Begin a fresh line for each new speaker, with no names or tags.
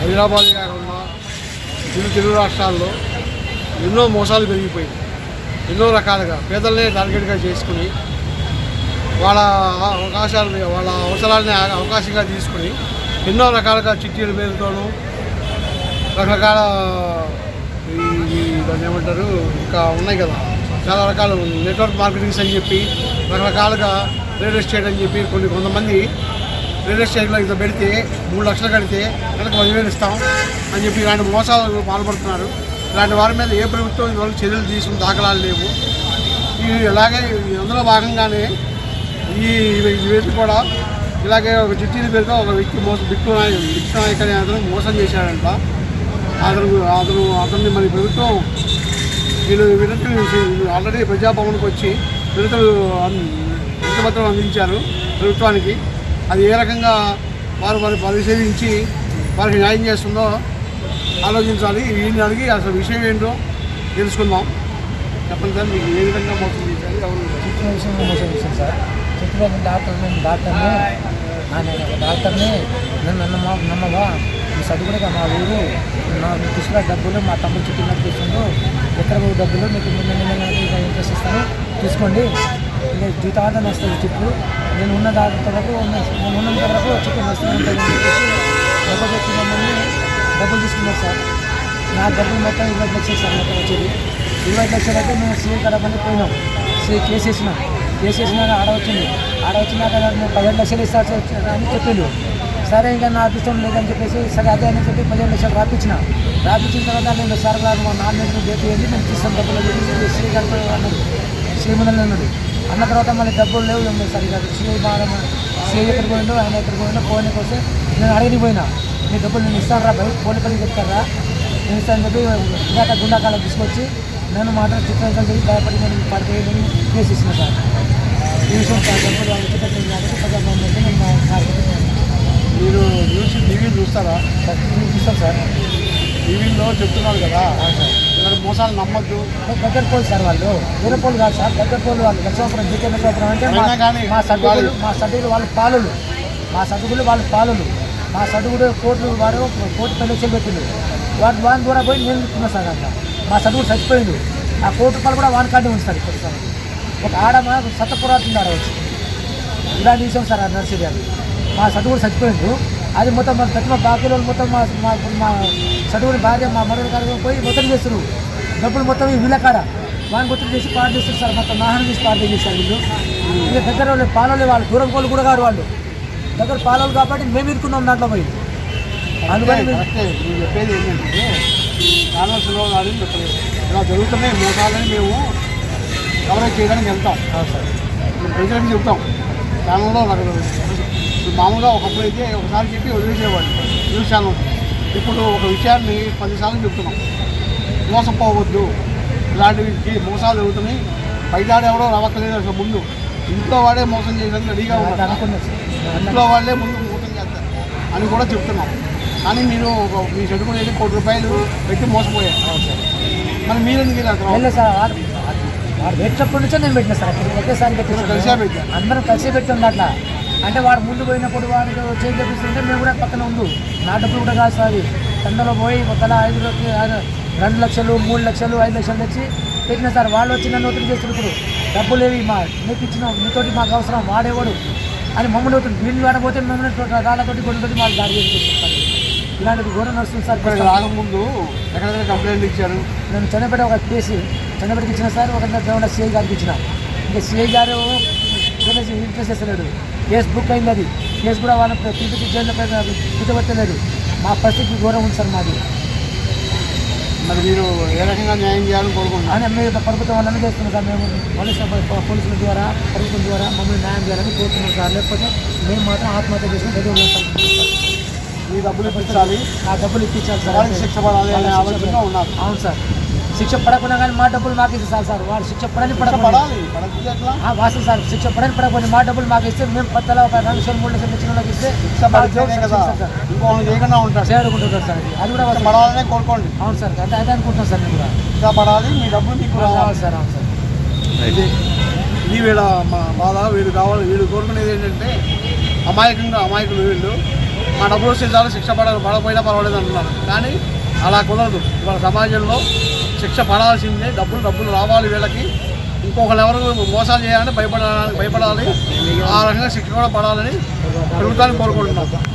హైదరాబాద్ కాకుండా ఇరు తెలుగు రాష్ట్రాల్లో ఎన్నో మోసాలు పెరిగిపోయాయి. ఎన్నో రకాలుగా పేదలనే టార్గెట్గా చేసుకుని వాళ్ళ అవకాశాలు వాళ్ళ అవసరాలని అవకాశంగా తీసుకుని ఎన్నో రకాలుగా చిట్టీల పేరుతోనూ రకరకాల ఈ దాన్ని ఏమంటారు ఇంకా ఉన్నాయి కదా. చాలా రకాల నెట్వర్క్ మార్కెటింగ్స్ అని చెప్పి రకరకాలుగా రియల్ ఎస్టేట్ అని చెప్పి కొన్ని కొంతమంది రియల్ ఎస్టేట్లో ఇంత పెడితే మూడు లక్షలు కడితే నెలకు పదివేలు ఇస్తాం అని చెప్పి ఇలాంటి మోసాలు పాల్పడుతున్నారు. ఇలాంటి వారి మీద ఏ ప్రభుత్వం ఇదివరకు చర్యలు తీసుకుని దాఖలాలు లేవు. ఈ ఇలాగే అందులో భాగంగానే ఈ ఈ కూడా ఇలాగే ఒక చిట్టీని పేరుతో ఒక వ్యక్తి మోసం బిక్కు నాయక్ బిక్కు నాయక్ అనే అతను మోసం చేశాడంట. అతను అతను అతన్ని మరి ప్రభుత్వం వీళ్ళు వినతులు ఆల్రెడీ ప్రజాభవన్కి వచ్చి వినతులు వినతపత్రం అందించారు ప్రభుత్వానికి. అది ఏ రకంగా వారు మరి పరిశీలించి వారికి న్యాయం చేస్తుందో ఆలోచించాలి. వీళ్ళని అడిగి అసలు విషయం ఏంటో తెలుసుకుందాం. చెప్పండి సార్ మీకు ఏ విధంగా మోసం చేశారు? ఎవరు
చిత్ర విషయంలో మోసం చేశాను సార్. చిత్ర డాక్టర్ నేను డాక్టర్ని నా నేను ఒక డాక్టర్ని నన్ను నమ్మవా నమ్మవా? ఈ చదువుకునే మా ఊరు నా తీసుకున్న డబ్బులు మా తమ్ముడు చుట్టూ నాకు తీసుకుండు ఎక్కడ డబ్బులు మీకు ఇంట్రెస్ట్ ఇస్తాను. తీసుకోండి. అంటే జీతాదం వస్తుంది చిట్లు నేను ఉన్న దాంతో వరకు ఉన్న- నేను ఉన్నంత వరకు చికెన్ వస్తూనే ఉంటుంది చెప్పేసి డబ్బులు పెట్టి మమ్మల్ని డబ్బులు తీసుకున్నారు సార్. నా డబ్బులు మొత్తం ఇరవై లక్షలు సార్ మొత్తం వచ్చేది. ఇరవై లక్షలు అయితే మేము సీఏ కడపని పోయినాం. సీఏ కేసు వేసినాం. కేసు వేసినాక ఆడ వచ్చింది. ఆడ వచ్చినాక మేము పదిహేడు లక్షలు ఇస్తారు అని చెప్పిండు. సరే ఇంకా నా అదృష్టం లేదని చెప్పేసి సరే అదే అని చెప్పి పదిహేను లక్షలు రాపించిన రాపించిన తర్వాత నేను సార్ గారు మా నాన్న డేట్ వేయండి మేము తీస్తాం డబ్బులు అని చెప్పి అన్నాడు. సీఏ అన్నాడు. అన్న తర్వాత మళ్ళీ డబ్బులు లేవు ఏం లేదు సార్. ఇక సీఏ బాగా సీఏ ఎక్కడికి పోయిండు ఆయన ఎక్కడికి పోయిండు పోనీకి వస్తే నేను అడిగి పోయినా. మీ డబ్బులు నేను ఇస్తాను రా బయట పోనీ పని చెప్తారా నేను ఇస్తాను చెప్పి ఇందాక గుండాకాలం తీసుకొచ్చి నేను మాత్రం చిత్రం చేసి భయపడి నేను పడిపోయి కేసు ఇచ్చిన సార్. ఈ విషయం సార్ డబ్బులు వాళ్ళు చిత్రం నేను
మీరు న్యూస్ టీవీ చూస్తారా?
సార్ ఇస్తాను సార్.
టీవీలో చెప్తున్నారు కదా.
సార్.
ఇలాంటి మోసాలు నమ్మద్దు.
దగ్గర పోలు సార్ వాళ్ళు. వేరే పోలు కాదు సార్ దగ్గర పోలు వాళ్ళు. లక్షాపురం జీకే లక్షాపురం అంటే మా-
కానీ
మా సర్దుకులు
వాళ్ళు-
వాళ్ళ పాలులు. మా సర్దుకులు వాళ్ళ పాలులు. మా సర్దుకుడు కోట్లు వాడు కోర్టు పది లక్షలు పెట్టిండు. వాటి వాని ద్వారా పోయి నేను ఇస్తున్నా సార్ అంట మా సర్దుకుడు చచ్చిపోయిండు. ఆ కోటి రూపాయలు కూడా వాని కార్డు ఉంచుతారు ఇప్పుడు సార్. ఒక ఆడ మా సత్తపురాతుంది ఆడ వచ్చి ఇలాంటి విషయం సార్ ఆ నర్సరీ అది. మా సర్దుకుడు చచ్చిపోయిండు. అది మొత్తం మన పెట్టిన బాకీలో మొత్తం మా మా మా చదువుని భార్య మా మరొక కాడ పోయి మొత్తం చేస్తున్నారు. డబ్బులు మొత్తం ఈ వీళ్ళ కాడ. వాడిని మొత్తం చేసి పాడు చేస్తారు సార్ మొత్తం నాహనం చేసి పాడు చేశారు వీళ్ళు. ఇక దగ్గర వాళ్ళు పాలలే వాళ్ళు దూరం వాళ్ళు కూడా కాదు వాళ్ళు. దగ్గర పాలలు కాబట్టి మేము ఇరుకున్నాం దాంట్లో పోయి. అందుకని
చెప్పేది ఏంటంటే కాన్వర్స్లో కాదు ఇలా జరుగుతున్నాయి మోసాలని మేము కవరేజ్ చేయడానికి వెళ్తాం.
సార్.
ప్రజలకు చెప్తాం. ఇప్పుడు మామూలుగా ఒకప్పుడు అయితే ఒకసారి చెప్పి వదిలేసేవాడు న్యూస్ ఛానల్ ఇప్పుడు ఒక విషయాన్ని పదిసార్లు చెప్తున్నాం. మోసపోవద్దు. ఇలాంటివి మోసాలు జరుగుతున్నాయి బయట ఎవడో రావక్కలేదు అసలు ముందు. ఇంట్లో వాడే మోసం చేయడానికి రెడీగా ఉన్నారు ఇంట్లో వాళ్ళే ముందు మోసం చేస్తారు అని కూడా చెప్తున్నాం. కానీ మీరు ఒక మీ చదువుకునేది కోటి రూపాయలు పెట్టి మోసపోయారు. మరి మీరెందుకు
వెళ్ళే వాడు పెట్టినప్పటి నుంచే నేను పెట్టిన సార్. ఒకేసారి
కలిసే
పెట్టేసాను
పెట్టారు.
అందరం కలిసి పెట్టింది అట్లా. అంటే వాడు ముందు పోయినప్పుడు వాడికి చేయి తెప్పిస్తుంటే మేము కూడా పక్కన ఉండు. నా డబ్బులు కూడా కాదు సార్ అది. తండలో పోయి ఒకలా ఐదు రెండు లక్షలు మూడు లక్షలు ఐదు లక్షలు తెచ్చి పెట్టిన సార్. వాళ్ళు వచ్చి నన్ను ఒత్తిడి చేస్తున్నారు డబ్బులు ఏవి మా నీకు ఇచ్చిన మీతోటి మాకు అవసరం వాడేవాడు అని మమ్మల్ని ఒత్తిడి వీళ్ళు వాడపోతే మమ్మల్ని రాళ్ళతోటి గొడవతోటి మాకు దాడి చేస్తున్నారు సార్. ఇలాంటిది ఘోరం నడుస్తుంది సార్.
ఇక్కడ రాకముందు ఎక్కడెక్కడ కంప్లైంట్ ఇచ్చారు?
నేను చంద్రపేట ఒక కేసు చంద్రపేటకి ఇచ్చిన సార్. ఒక గ్రౌండ్ సిఐ గారికి ఇచ్చిన. ఇంకా సిఐ గారు ఇంట్రెస్ట్ చేస్తలేడు. కేసు బుక్ అయింది అది కేసు కూడా వాళ్ళ తీపి జైల్లో కూర్చోబెట్టలేదు మా పరిస్థితి ఘోరం ఉంది సార్ మాది.
మరి మీరు ఏ రకంగా న్యాయం చేయాలని కోరుకుంటున్నారు?
అని మేము ప్రభుత్వం వాళ్ళని చేస్తున్నాం సార్. మేము పోలీసుల పోలీసుల ద్వారా ప్రభుత్వం ద్వారా మమ్మల్ని న్యాయం చేయాలని కోరుతున్నాం సార్. లేకపోతే మేము మాత్రం ఆత్మహత్య చేసుకుని దగ్గర ఉన్నాం
మీ డబ్బులు ఇప్పించాలి.
ఆ డబ్బులు ఇప్పించాలి సార్.
శిక్ష పడాలి అనే ఆలోచనలో ఉన్నారు.
అవును సార్. శిక్ష పడకుండా కానీ మా డబ్బులు మాకు ఇస్తే చాలు సార్. వాడు శిక్ష పడని పడకుండా వాస్తవం సార్. శిక్ష పడని పడకపోతే మా డబ్బులు మాకు ఇస్తే మేము పత్తల ఒక రెండు లక్షలు మూడు లక్షలు ఇచ్చిన వాళ్ళకి ఇస్తే
కదా.
Sir sir. అది. కూడా.
పడాలనే కోరుకోండి.
అవును సార్. అదే అదే అనుకుంటున్నాం సార్ నేను కూడా.
పడాలి మీ డబ్బులు మీకు రావాలి.
సార్ అవును సార్.
ఇది ఇది వీళ్ళ మా బాధ వీళ్ళు కావాలి వీళ్ళు కోరుకునేది ఏంటంటే అమాయకంగా అమాయకులు వీళ్ళు మా డబ్బులు వస్తే చాలు శిక్ష పడ పడకపోయినా పర్వాలేదు అంటున్నారు. కానీ అలా కుదరదు. ఇవాళ సమాజంలో శిక్ష పడాల్సిందే. డబ్బులు డబ్బులు రావాలి వీళ్ళకి. ఇంకొకరు ఎవరు మోసాలు చేయాలని భయపడాలని భయపడాలి. ఆ రకంగా శిక్ష కూడా పడాలని ప్రభుత్వాన్ని కోరుకుంటున్నాం.